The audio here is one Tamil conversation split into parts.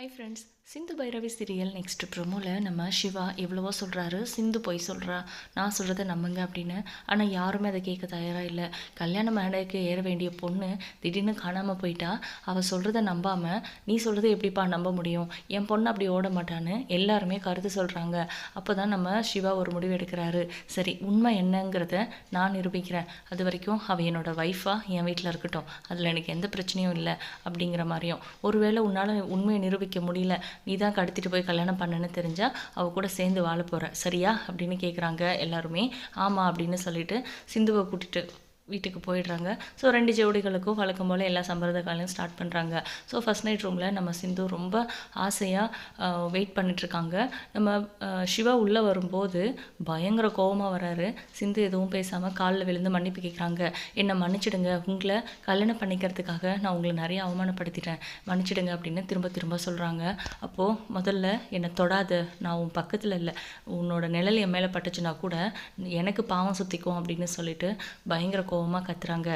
Hi friends Sindhu Bhairavi serial next ப்ரோமோவில் நம்ம சிவா எவ்வளவோ சொல்கிறாரு சிந்து பொய் சொல்கிறா நான் சொல்கிறத நம்புங்க அப்படின்னு. ஆனால் யாருமே அதை கேட்க தயாராக இல்லை. கல்யாண மேடைக்கு ஏற வேண்டிய பொண்ணு திடீர்னு காணாமல் போயிட்டா அவள் சொல்கிறத நம்பாமல் நீ சொல்கிறத எப்படிப்பா நம்ப முடியும்? என் பொண்ணு அப்படி ஓட மாட்டான்னு எல்லாருமே கருத்து சொல்கிறாங்க அப்போ தான் நம்ம சிவா ஒரு முடிவு எடுக்கிறாரு. சரி உண்மை என்னங்கிறத நான் நிரூபிக்கிறேன். அது வரைக்கும் அவள் என்னோட ஒய்ஃபாக என் வீட்டில் இருக்கட்டும். அதில் எனக்கு எந்த பிரச்சனையும் இல்லை அப்படிங்கிற மாதிரியும். ஒருவேளை உன்னால் உண்மையை நிரூபிக்க முடியல. நீ தான் கடத்திட்டு போய் கல்யாணம் பண்ணுன்னு தெரிஞ்சா அவ கூட சேர்ந்து வாழ போகிற சரியா? அப்படின்னு கேட்குறாங்க எல்லாருமே. ஆமாம் அப்படின்னு சொல்லிட்டு சிந்துவை கூட்டிட்டு வீட்டுக்கு போயிடுறாங்க. ஸோ ரெண்டு ஜோடிகளுக்கும் வழக்கம் போல் எல்லா சம்பிரத காலையும் ஸ்டார்ட் பண்ணுறாங்க ஸோ ஃபஸ்ட் நைட் ரூமில் நம்ம சிந்து ரொம்ப ஆசையாக வெயிட் பண்ணிகிட்ருக்காங்க நம்ம சிவா உள்ளே வரும்போது பயங்கர கோவமாக வராரு. சிந்து எதுவும் பேசாமல் காலில் விழுந்து மன்னிப்பு கேட்குறாங்க என்னை மன்னிச்சிடுங்க. உங்களை கல்யாணம் பண்ணிக்கிறதுக்காக நான் உங்களை நிறைய அவமானப்படுத்திட்டேன். மன்னிச்சிடுங்க அப்படின்னு திரும்ப திரும்ப சொல்கிறாங்க அப்போது முதல்ல என்னை தொடாத. நான் உன் பக்கத்தில் இல்லை. உன்னோட நிழல் என் மேலே பட்டுச்சுன்னா கூட எனக்கு பாவம் சுற்றிக்கும் அப்படின்னு சொல்லிட்டு பயங்கர கோபம் கோவமாக கத்துறாங்க.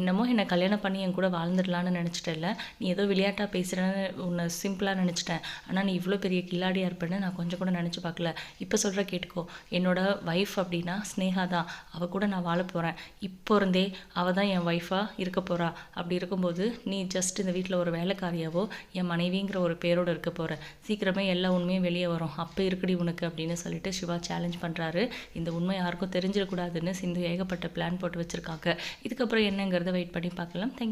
என்னமோ என்னை கல்யாணம் பண்ணி என் கூட வாழ்ந்துடலான்னு நினச்சிட்டல நீ ஏதோ விளையாட்டாக பேசுகிறேன்னு உன்னை சிம்பிளாக நினச்சிட்டேன். ஆனால் நீ இவ்வளோ பெரிய கில்லாடியாக இருப்பேன்னு நான் கொஞ்சம் கூட நினச்சி பார்க்கல. இப்போ சொல்கிற கேட்டுக்கோ. என்னோட ஒய்ஃப் அப்படின்னா ஸ்னேகா தான். அவள் கூட நான் வாழ போகிறேன் இப்போ இருந்தே அவள் தான் என் ஒய்ஃபாக இருக்க போகிறா அப்படி இருக்கும்போது நீ ஜஸ்ட் இந்த வீட்டில் ஒரு வேலைக்காரியாவோ என் மனைவிங்கிற ஒரு பேரோடு இருக்க போகிற சீக்கிரமே எல்லா உண்மையும் வெளியே வரும். அப்போ இருக்குடி உனக்கு அப்படின்னு சொல்லிட்டு சிவா சேலஞ்ச் பண்ணுறாரு இந்த உண்மை யாருக்கும் தெரிஞ்சிடக்கூடாதுன்னு சிந்து ஏகப்பட்ட பிளான் போட்டு வச்சுருக்காங்க. இதுக்கப்புறம் என்னங்கிறத வெயிட் பண்ணி பார்க்கலாம். தேங்க்